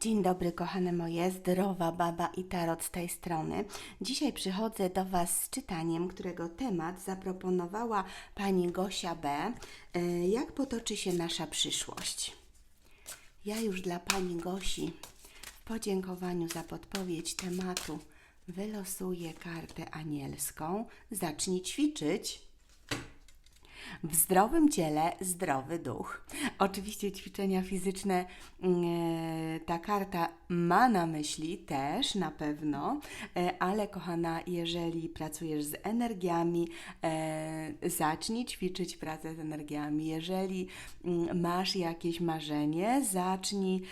Dzień dobry, kochane moje, zdrowa baba i tarot z tej strony. Dzisiaj przychodzę do Was z czytaniem, którego temat zaproponowała pani Gosia B. E, Jak potoczy się nasza przyszłość? Ja już dla pani Gosi w podziękowaniu za podpowiedź tematu wylosuję kartę anielską. Zacznij ćwiczyć. W zdrowym ciele zdrowy duch. Oczywiście ćwiczenia fizyczne mm, e, ta karta ma na myśli też na pewno, e, ale kochana, jeżeli pracujesz z energiami, e, zacznij ćwiczyć pracę z energiami. Jeżeli mm, masz jakieś marzenie, zacznij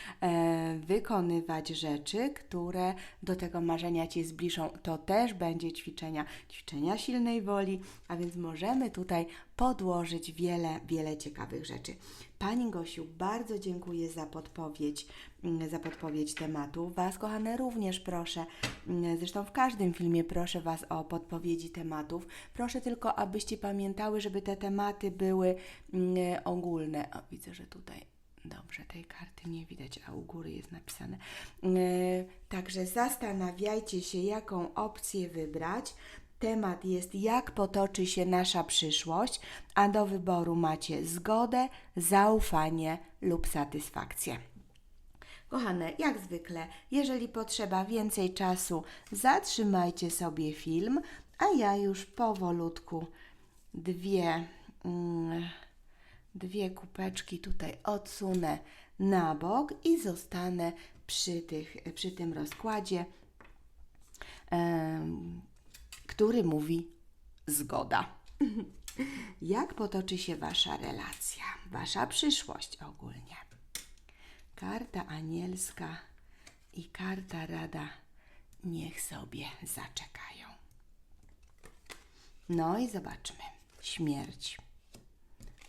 wykonywać rzeczy, które do tego marzenia Cię zbliżą. To też będzie ćwiczenia, ćwiczenia silnej woli, a więc możemy tutaj podłożyć wiele, wiele ciekawych rzeczy. Pani Gosiu, bardzo dziękuję za podpowiedź, mm, za podpowiedź tematu. Was, kochane, również proszę, mm, zresztą w każdym filmie proszę Was o podpowiedzi tematów. Proszę tylko, abyście pamiętały, żeby te tematy były mm, ogólne. O, widzę, że tutaj Dobrze, tej karty nie widać, a u góry jest napisane. Yy, Także zastanawiajcie się, jaką opcję wybrać. Temat jest, jak potoczy się nasza przyszłość, a do wyboru macie zgodę, zaufanie lub satysfakcję. Kochane, jak zwykle, jeżeli potrzeba więcej czasu, zatrzymajcie sobie film, a ja już powolutku dwie, mm, dwie kupeczki tutaj odsunę na bok i zostanę przy, tych, przy tym rozkładzie, który mówi zgoda. Jak potoczy się Wasza relacja, Wasza przyszłość ogólnie? Karta anielska i karta rada niech sobie zaczekają. No i zobaczmy. Śmierć.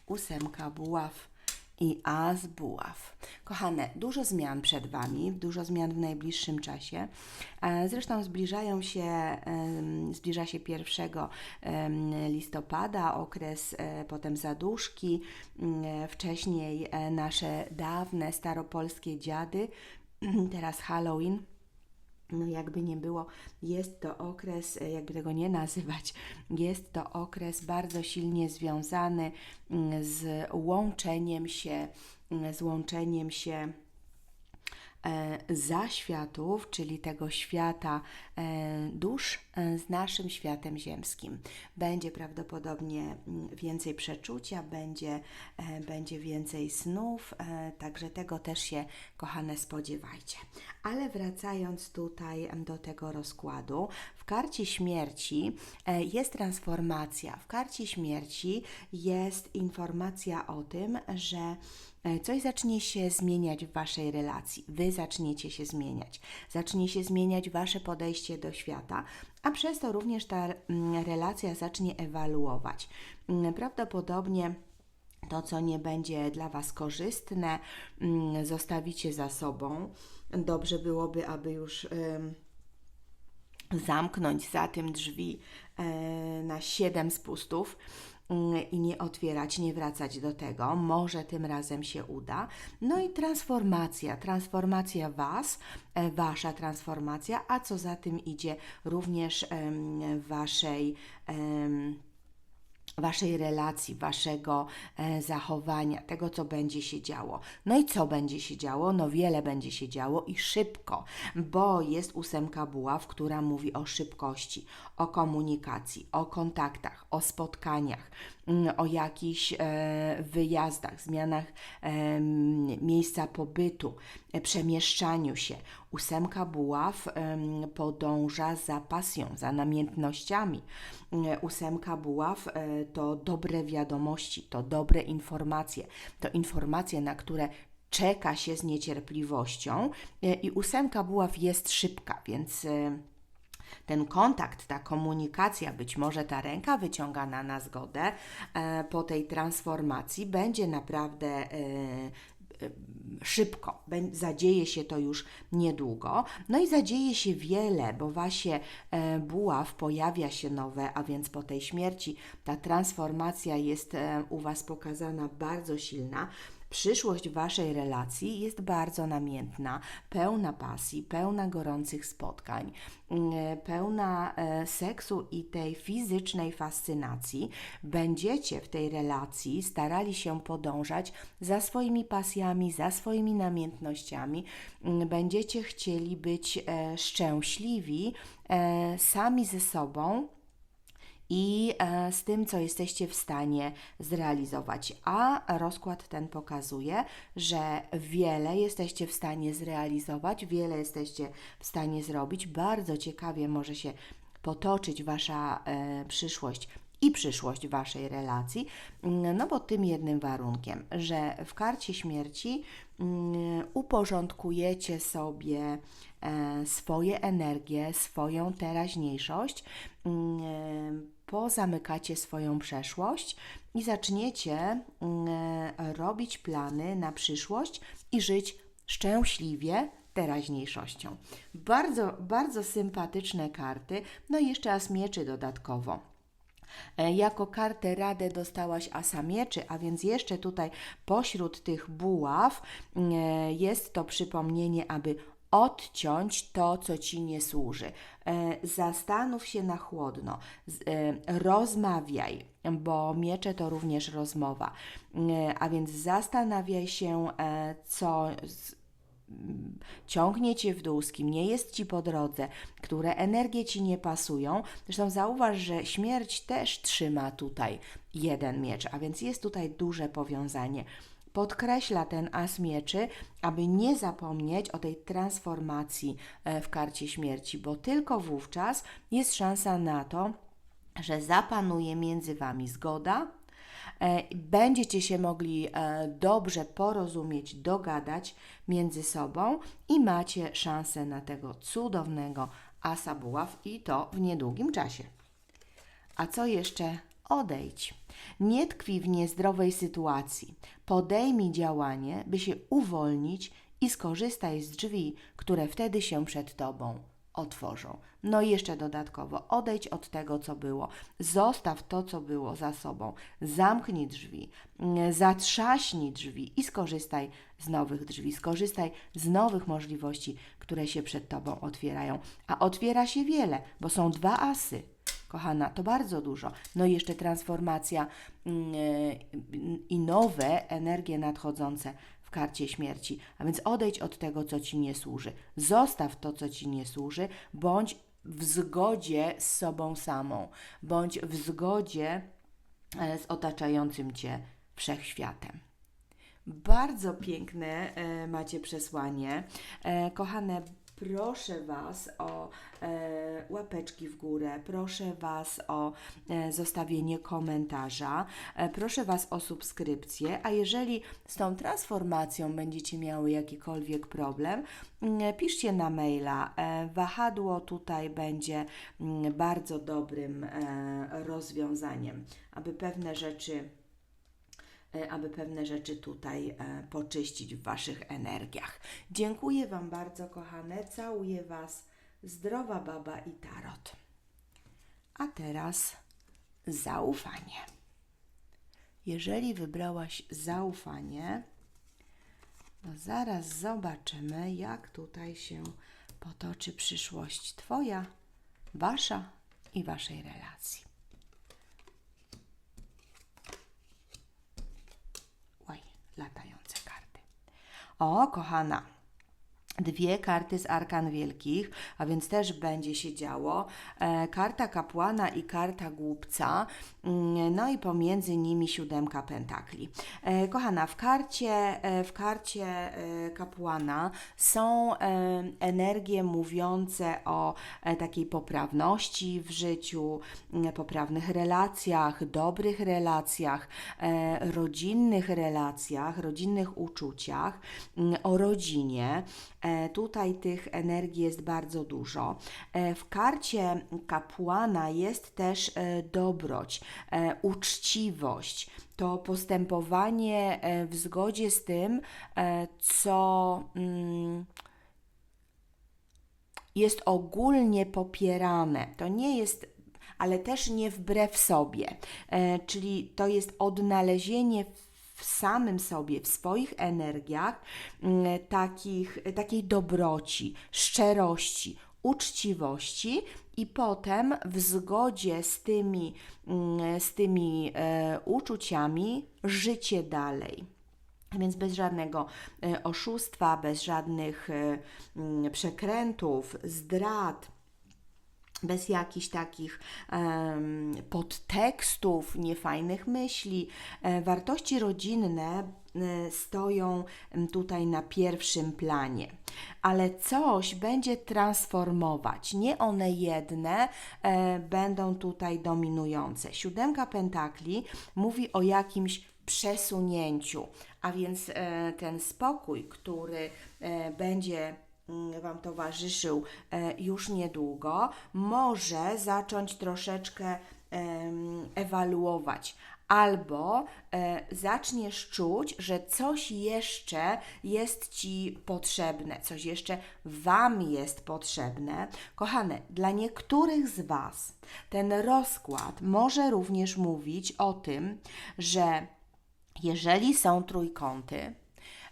Ósemka buław i as buław. Kochane, dużo zmian przed Wami, dużo zmian w najbliższym czasie. E, Zresztą zbliżają się, zbliża się 1 em, listopada, okres e, potem zaduszki, wcześniej e, nasze dawne staropolskie dziady, teraz Halloween. No jakby nie było, jest to okres, e, jakby tego nie nazywać, jest to okres bardzo silnie związany mm, z łączeniem się, mm, z łączeniem się e, zaświatów, czyli tego świata dusz e, z naszym światem ziemskim. Będzie prawdopodobnie mm, więcej przeczucia, będzie, e, będzie więcej snów, e, także tego też się, kochane, spodziewajcie. Ale wracając tutaj do tego rozkładu, w karcie śmierci e, jest transformacja. W karcie śmierci jest informacja o tym, że e, coś zacznie się zmieniać w Waszej relacji. Wy zaczniecie się zmieniać. Zacznie się zmieniać Wasze podejście do świata, a przez to również ta mm, relacja zacznie ewaluować. Mm, Prawdopodobnie to, co nie będzie dla Was korzystne, mm, zostawicie za sobą. Dobrze byłoby, aby już. zamknąć za tym drzwi e, na siedem spustów i nie otwierać, nie wracać do tego. Może tym razem się uda. No i transformacja, transformacja Was, e, Wasza transformacja, a co za tym idzie również Waszej. Waszej relacji, Waszego e, zachowania, tego, co będzie się działo. No i co będzie się działo? No wiele będzie się działo i szybko, bo jest ósemka buław, która mówi o szybkości, o komunikacji, o kontaktach, o spotkaniach, o jakichś e, wyjazdach, zmianach miejsca pobytu, e, przemieszczaniu się. Ósemka buław podąża za pasją, za namiętnościami. E, Ósemka buław to dobre wiadomości, to dobre informacje, to informacje, na które czeka się z niecierpliwością i ósemka buław jest szybka, więc ten kontakt, ta komunikacja, być może ta ręka wyciągana na zgodę e, po tej transformacji będzie naprawdę e, e, szybko. Zadzieje się to już niedługo. No i zadzieje się wiele, bo wasie e, buław pojawia się nowe, a więc po tej śmierci ta transformacja jest u Was pokazana bardzo silna. Przyszłość Waszej relacji jest bardzo namiętna, pełna pasji, pełna gorących spotkań, mm, pełna e, seksu i tej fizycznej fascynacji. Będziecie w tej relacji starali się podążać za swoimi pasjami, za swoimi namiętnościami. Mm, Będziecie chcieli być e, szczęśliwi e, sami ze sobą i e, z tym, co jesteście w stanie zrealizować. A rozkład ten pokazuje, że wiele jesteście w stanie zrealizować, wiele jesteście w stanie zrobić. Bardzo ciekawie może się potoczyć Wasza e, przyszłość i przyszłość Waszej relacji, no pod tym jednym warunkiem, że w karcie śmierci uporządkujecie sobie swoje energie, swoją teraźniejszość, mm, pozamykacie swoją przeszłość i zaczniecie mm, robić plany na przyszłość i żyć szczęśliwie teraźniejszością. Bardzo, bardzo sympatyczne karty, no i jeszcze as mieczy dodatkowo. E, Jako kartę radę dostałaś asa mieczy, a więc jeszcze tutaj pośród tych buław e, jest to przypomnienie, aby odciąć to, co ci nie służy. E, Zastanów się na chłodno, e, rozmawiaj, bo miecze to również rozmowa. E, A więc zastanawiaj się, co ciągnie cię w dół, z kim nie jest ci po drodze, które energie ci nie pasują. Zresztą zauważ, że śmierć też trzyma tutaj jeden miecz, a więc jest tutaj duże powiązanie. Podkreśla ten as mieczy, aby nie zapomnieć o tej transformacji e, w karcie śmierci, bo tylko wówczas jest szansa na to, że zapanuje między wami zgoda, e, będziecie się mogli e, dobrze porozumieć, dogadać między sobą i macie szansę na tego cudownego asa buław i to w niedługim czasie. A co jeszcze? Odejdź. Nie tkwi w niezdrowej sytuacji. Podejmij działanie, by się uwolnić i skorzystaj z drzwi, które wtedy się przed tobą otworzą. No i jeszcze dodatkowo, odejdź od tego, co było. Zostaw to, co było za sobą. Zamknij drzwi, zatrzaśnij drzwi i skorzystaj z nowych drzwi. Skorzystaj z nowych możliwości, które się przed tobą otwierają. A otwiera się wiele, bo są dwa asy. Kochana, to bardzo dużo. No i jeszcze transformacja mm, e, i nowe energie nadchodzące w karcie śmierci. A więc odejdź od tego, co ci nie służy. Zostaw to, co ci nie służy, bądź w zgodzie z sobą samą, bądź w zgodzie e, z otaczającym cię wszechświatem. Bardzo piękne e, macie przesłanie. Kochane, proszę Was o e, łapeczki w górę, proszę Was o e, zostawienie komentarza, e, proszę Was o subskrypcję, a jeżeli z tą transformacją będziecie miały jakikolwiek problem, mm, piszcie na maila. E, wahadło tutaj będzie mm, bardzo dobrym e, rozwiązaniem, aby pewne rzeczy e, aby pewne rzeczy tutaj e, poczyścić w Waszych energiach. Dziękuję Wam bardzo, kochane. Całuję Was. Zdrowa baba i tarot. A teraz zaufanie. Jeżeli wybrałaś zaufanie, to zaraz zobaczymy, jak tutaj się potoczy przyszłość Twoja, Wasza i Waszej relacji. Latające karty. O, kochana. Dwie karty z arkan wielkich, a więc też będzie się działo. E, karta kapłana i karta głupca, mm, no i pomiędzy nimi siódemka pentakli. E, kochana, w karcie, e, w karcie kapłana są energie mówiące o takiej poprawności w życiu, m, poprawnych relacjach, dobrych relacjach, rodzinnych relacjach, rodzinnych uczuciach, m, o rodzinie. E, Tutaj tych energii jest bardzo dużo. E, W karcie kapłana jest też e, dobroć, uczciwość, to postępowanie w zgodzie z tym, co. mm, jest ogólnie popierane. To nie jest, ale też nie wbrew sobie. Czyli to jest odnalezienie w samym sobie, w swoich energiach mm, takich, takiej dobroci, szczerości, uczciwości i potem w zgodzie z tymi, mm, z tymi e, uczuciami życie dalej. Więc bez żadnego e, oszustwa, bez żadnych e, mm, przekrętów, zdrad, bez jakichś takich em, podtekstów, niefajnych myśli. E, wartości rodzinne e, stoją tutaj na pierwszym planie, ale coś będzie transformować. Nie one jedne e, będą tutaj dominujące. Siódemka pentakli mówi o jakimś przesunięciu, a więc e, ten spokój, który e, będzie Wam towarzyszył e, już niedługo, może zacząć troszeczkę ewaluować. Albo e, zaczniesz czuć, że coś jeszcze jest Ci potrzebne, coś jeszcze Wam jest potrzebne. Kochane, dla niektórych z Was ten rozkład może również mówić o tym, że jeżeli są trójkąty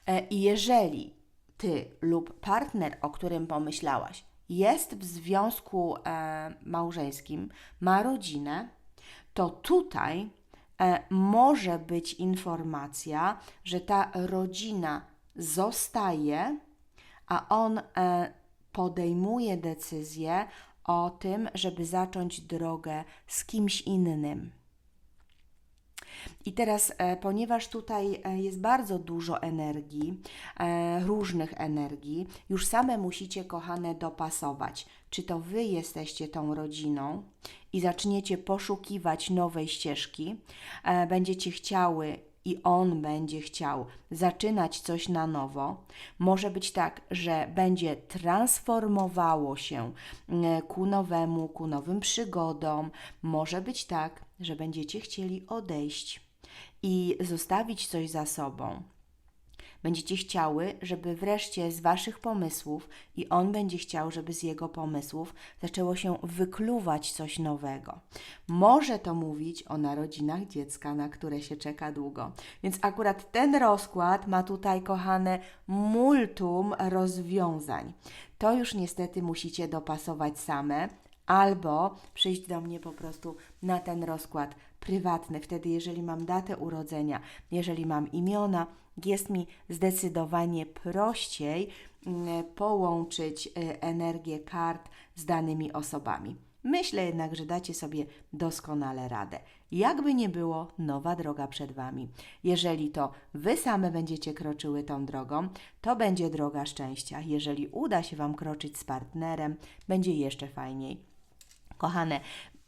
e, i jeżeli ty lub partner, o którym pomyślałaś, jest w związku e, małżeńskim, ma rodzinę, to tutaj e, może być informacja, że ta rodzina zostaje, a on e, podejmuje decyzję o tym, żeby zacząć drogę z kimś innym. I teraz, e, ponieważ tutaj e, jest bardzo dużo energii, e, różnych energii, już same musicie, kochane, dopasować. Czy to Wy jesteście tą rodziną i zaczniecie poszukiwać nowej ścieżki, będziecie chciały i on będzie chciał zaczynać coś na nowo. Może być tak, że będzie transformowało się ku nowemu, ku nowym przygodom. Może być tak, że będziecie chcieli odejść i zostawić coś za sobą. Będziecie chciały, żeby wreszcie z Waszych pomysłów i on będzie chciał, żeby z jego pomysłów zaczęło się wykluwać coś nowego. Może to mówić o narodzinach dziecka, na które się czeka długo. Więc akurat ten rozkład ma tutaj, kochane, multum rozwiązań. To już niestety musicie dopasować same. Albo przyjść do mnie po prostu na ten rozkład prywatny. Wtedy, jeżeli mam datę urodzenia, jeżeli mam imiona, jest mi zdecydowanie prościej mm, połączyć y, energię kart z danymi osobami. Myślę jednak, że dacie sobie doskonale radę. Jakby nie było, nowa droga przed Wami. Jeżeli to Wy same będziecie kroczyły tą drogą, to będzie droga szczęścia. Jeżeli uda się Wam kroczyć z partnerem, będzie jeszcze fajniej. Kochane,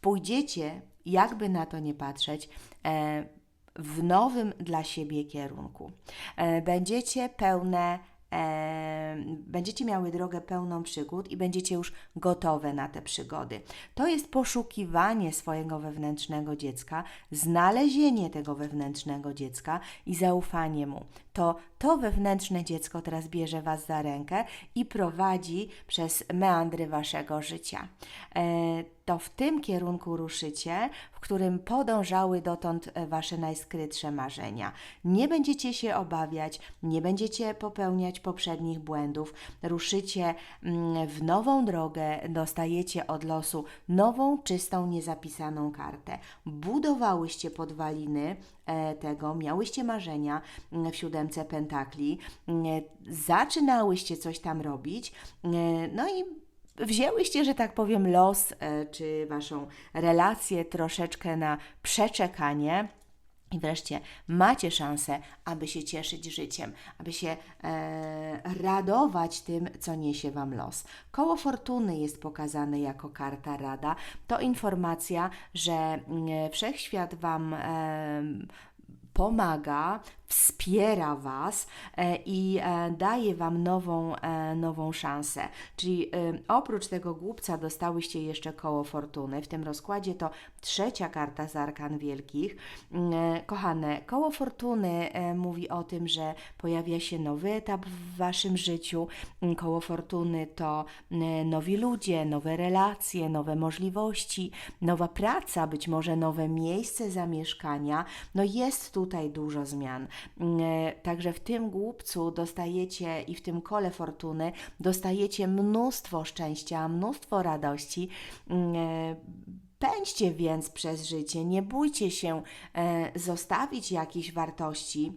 pójdziecie, jakby na to nie patrzeć, e, w nowym dla siebie kierunku. E, będziecie pełne, e, będziecie miały drogę pełną przygód i będziecie już gotowe na te przygody. To jest poszukiwanie swojego wewnętrznego dziecka, znalezienie tego wewnętrznego dziecka i zaufanie mu. To to wewnętrzne dziecko teraz bierze Was za rękę i prowadzi przez meandry Waszego życia. E, to w tym kierunku ruszycie, w którym podążały dotąd e, Wasze najskrytsze marzenia. Nie będziecie się obawiać, nie będziecie popełniać poprzednich błędów. Ruszycie mm, w nową drogę, dostajecie od losu nową, czystą, niezapisaną kartę. Budowałyście podwaliny e, tego, miałyście marzenia mm, w pentakli, mm, zaczynałyście coś tam robić, mm, no i wzięłyście, że tak powiem, los e, czy waszą relację troszeczkę na przeczekanie. I wreszcie macie szansę, aby się cieszyć życiem, aby się e, radować tym, co niesie Wam los. Koło fortuny jest pokazane jako karta rada. To informacja, że mm, wszechświat Wam e, pomaga, wspiera Was e, i e, daje Wam nową, e, nową szansę. Czyli oprócz tego głupca dostałyście jeszcze koło fortuny. W tym rozkładzie to trzecia karta z arkan wielkich. Kochane, koło fortuny mówi o tym, że pojawia się nowy etap w Waszym życiu. Koło fortuny to nowi ludzie, nowe relacje, nowe możliwości, nowa praca, być może nowe miejsce zamieszkania. No jest tutaj dużo zmian. Mm, e, Także w tym głupcu dostajecie i w tym kole fortuny dostajecie mnóstwo szczęścia, mnóstwo radości. Mm, e, Pędźcie więc przez życie, nie bójcie się e, zostawić jakichś wartości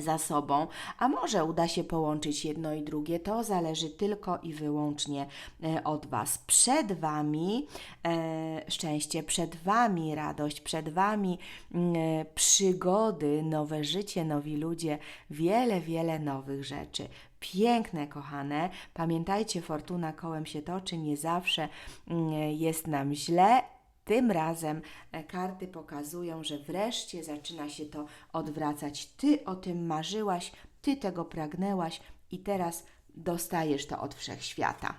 za sobą, a może uda się połączyć jedno i drugie, to zależy tylko i wyłącznie e, od Was. Przed Wami e, szczęście, przed Wami radość, przed Wami mm, e, przygody, nowe życie, nowi ludzie, wiele, wiele nowych rzeczy. Piękne, kochane. Pamiętajcie, fortuna kołem się toczy, nie zawsze mm, jest nam źle, tym razem e, karty pokazują, że wreszcie zaczyna się to odwracać. Ty o tym marzyłaś, ty tego pragnęłaś i teraz dostajesz to od wszechświata.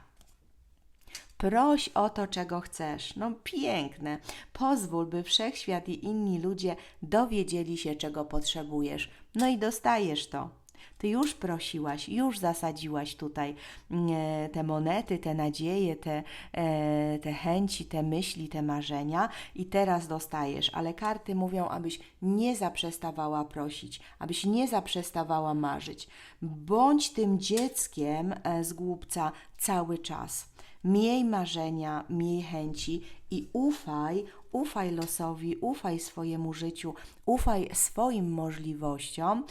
Proś o to, czego chcesz. No piękne. Pozwól, by wszechświat i inni ludzie dowiedzieli się, czego potrzebujesz. No i dostajesz to. Ty już prosiłaś, już zasadziłaś tutaj e, te monety, te nadzieje, te, e, te chęci, te myśli, te marzenia i teraz dostajesz. Ale karty mówią, abyś nie zaprzestawała prosić, abyś nie zaprzestawała marzyć. Bądź tym dzieckiem e, z głupca cały czas. Miej marzenia, miej chęci i ufaj, ufaj losowi, ufaj swojemu życiu, ufaj swoim możliwościom,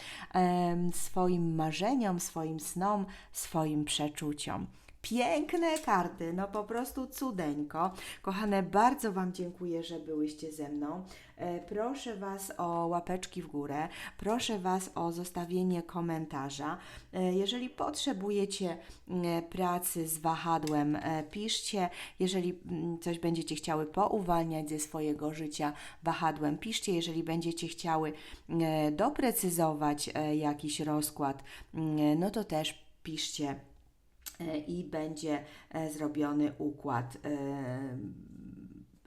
swoim marzeniom, swoim snom, swoim przeczuciom. Piękne karty, no po prostu cudeńko. Kochane, bardzo Wam dziękuję, że byłyście ze mną. E, Proszę Was o łapeczki w górę, proszę Was o zostawienie komentarza. E, Jeżeli potrzebujecie mm, pracy z wahadłem, e, piszcie. Jeżeli mm, coś będziecie chciały pouwalniać ze swojego życia wahadłem, piszcie. Jeżeli będziecie chciały e, doprecyzować e, jakiś rozkład, mm, no to też piszcie e, i będzie e, zrobiony układ e,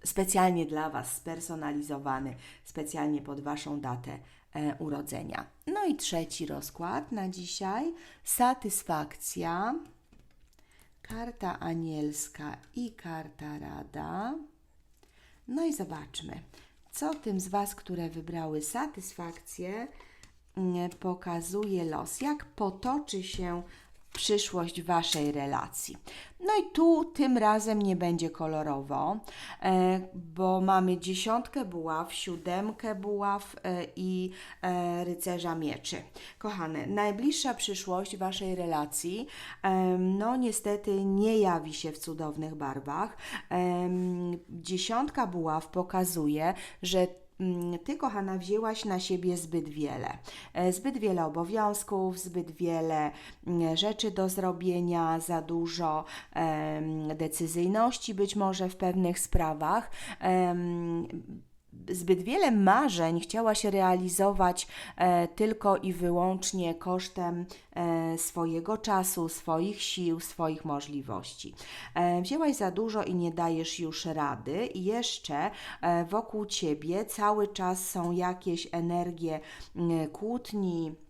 specjalnie dla Was, spersonalizowany, specjalnie pod Waszą datę e, urodzenia. No i trzeci rozkład na dzisiaj: satysfakcja, karta anielska i karta rada. No i zobaczmy, co tym z Was, które wybrały satysfakcję, mm, pokazuje los, jak potoczy się przyszłość Waszej relacji. No i tu tym razem nie będzie kolorowo, e, bo mamy dziesiątkę buław, siódemkę buław e, i e, rycerza mieczy. Kochane, najbliższa przyszłość Waszej relacji, no niestety nie jawi się w cudownych barwach. Dziesiątka buław pokazuje, że ty, kochana, wzięłaś na siebie zbyt wiele. E, Zbyt wiele obowiązków, zbyt wiele mm, rzeczy do zrobienia, za dużo decyzyjności być może w pewnych sprawach. Zbyt wiele marzeń chciałaś realizować e, tylko i wyłącznie kosztem e, swojego czasu, swoich sił, swoich możliwości. E, wzięłaś za dużo i nie dajesz już rady, i jeszcze e, wokół ciebie cały czas są jakieś energie m, kłótni, e,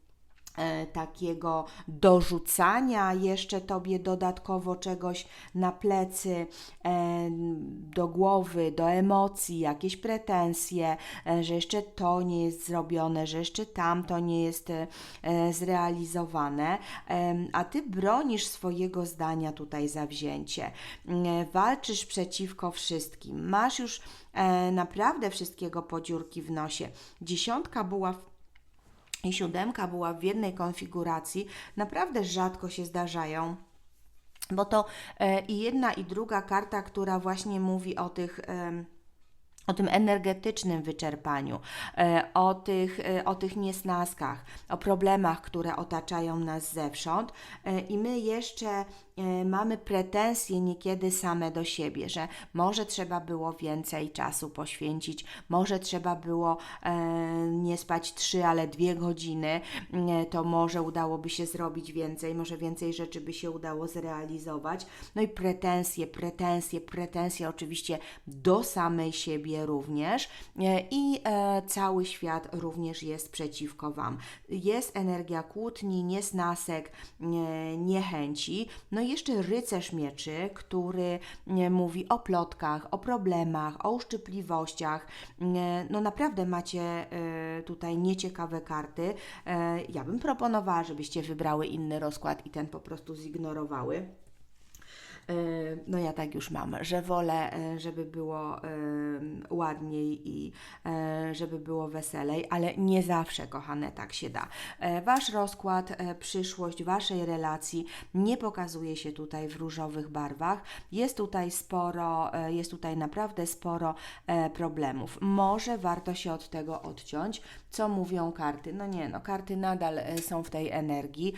takiego dorzucania jeszcze tobie dodatkowo czegoś na plecy, e, do głowy, do emocji, jakieś pretensje, e, że jeszcze to nie jest zrobione, że jeszcze tamto nie jest e, e, zrealizowane, a ty bronisz swojego zdania tutaj zawzięcie. Mm, Walczysz przeciwko wszystkim. Masz już e, naprawdę wszystkiego po dziurki w nosie. Dziesiątka była w i siódemka była w jednej konfiguracji, naprawdę rzadko się zdarzają. Bo to e, i jedna, i druga karta, która właśnie mówi o tych. o tym energetycznym wyczerpaniu, e, o tych, e, o tych niesnaskach, o problemach, które otaczają nas zewsząd, i my jeszcze mamy pretensje niekiedy same do siebie, że może trzeba było więcej czasu poświęcić, może trzeba było e, nie spać trzy, ale dwie godziny, e, to może udałoby się zrobić więcej, może więcej rzeczy by się udało zrealizować. No i pretensje, pretensje, pretensje oczywiście do samej siebie, również e, i e, cały świat również jest przeciwko Wam. Jest energia kłótni, niesnasek, e, niechęci. No i jeszcze rycerz mieczy, który mówi o plotkach, o problemach, o uszczypliwościach. No naprawdę macie e, tutaj nieciekawe karty. E, Ja bym proponowała, żebyście wybrały inny rozkład i ten po prostu zignorowały. E, No ja tak już mam, że wolę, e, żeby było e, ładniej i żeby było weselej, ale nie zawsze, kochane, tak się da. Wasz rozkład, przyszłość Waszej relacji nie pokazuje się tutaj w różowych barwach. Jest tutaj sporo, jest tutaj naprawdę sporo problemów. Może warto się od tego odciąć. Co mówią karty? No nie, no karty nadal są w tej energii.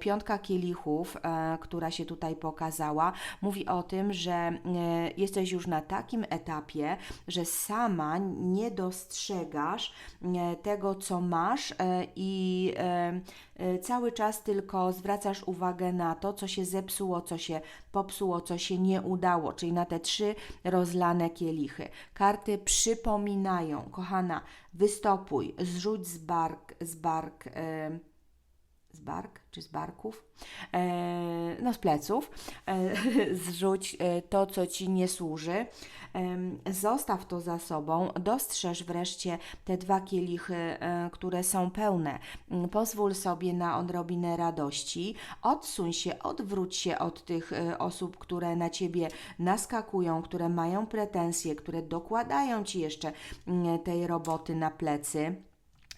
Piątka kielichów, która się tutaj pokazała, mówi o tym, że e, jesteś już na takim etapie, że sama nie dostrzegasz e, tego, co masz e, i cały czas tylko zwracasz uwagę na to, co się zepsuło, co się popsuło, co się nie udało, czyli na te trzy rozlane kielichy. Karty przypominają, kochana, wystopuj, zrzuć z bark, z bark. Z bark czy z barków, e, no z pleców, e, zrzuć e, to, co ci nie służy, zostaw to za sobą, dostrzeż wreszcie te dwa kielichy, które są pełne. Mm, Pozwól sobie na odrobinę radości, odsuń się, odwróć się od tych osób, które na ciebie naskakują, które mają pretensje, które dokładają ci jeszcze mm, tej roboty na plecy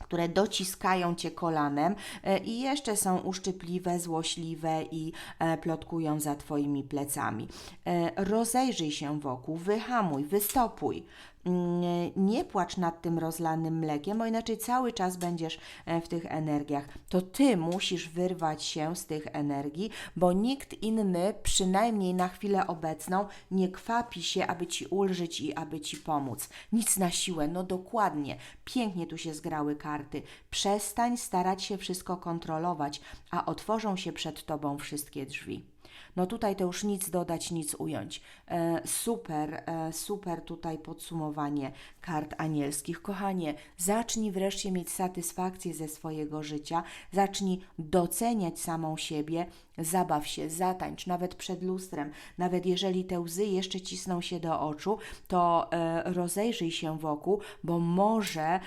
które dociskają cię kolanem e, i jeszcze są uszczypliwe, złośliwe i e, plotkują za twoimi plecami. E, Rozejrzyj się wokół, wyhamuj, wystopuj. Mm, Nie płacz nad tym rozlanym mlekiem, bo inaczej cały czas będziesz e, w tych energiach. To ty musisz wyrwać się z tych energii, bo nikt inny, przynajmniej na chwilę obecną, nie kwapi się, aby ci ulżyć i aby ci pomóc. Nic na siłę, no dokładnie. Pięknie tu się zgrały karty. Przestań starać się wszystko kontrolować, a otworzą się przed tobą wszystkie drzwi. No tutaj to już nic dodać, nic ująć. E, super, e, super tutaj podsumowanie kart anielskich. Kochanie, zacznij wreszcie mieć satysfakcję ze swojego życia, zacznij doceniać samą siebie, zabaw się, zatańcz, nawet przed lustrem, nawet jeżeli te łzy jeszcze cisną się do oczu, to e, rozejrzyj się wokół, bo może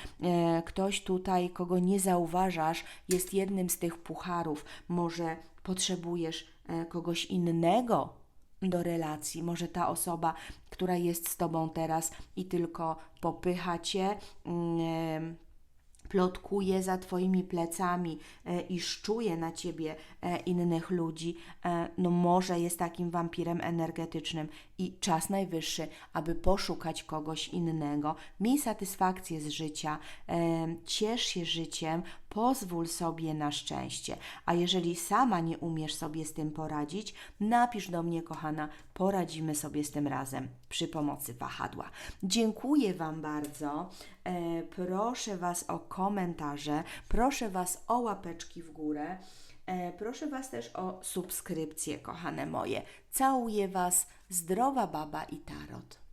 ktoś tutaj, kogo nie zauważasz, jest jednym z tych pucharów, może potrzebujesz kogoś innego do relacji. Może ta osoba, która jest z tobą teraz i tylko popycha cię, mm, plotkuje za Twoimi plecami e, i szczuje na Ciebie e, innych ludzi, e, no może jest takim wampirem energetycznym i czas najwyższy, aby poszukać kogoś innego. Miej satysfakcję z życia, e, ciesz się życiem, pozwól sobie na szczęście. A jeżeli sama nie umiesz sobie z tym poradzić, napisz do mnie, kochana, poradzimy sobie z tym razem przy pomocy wahadła. Dziękuję Wam bardzo. E, proszę Was o komentarze, proszę Was o łapeczki w górę. E, proszę Was też o subskrypcję, kochane moje. Całuję Was, zdrowa baba i tarot.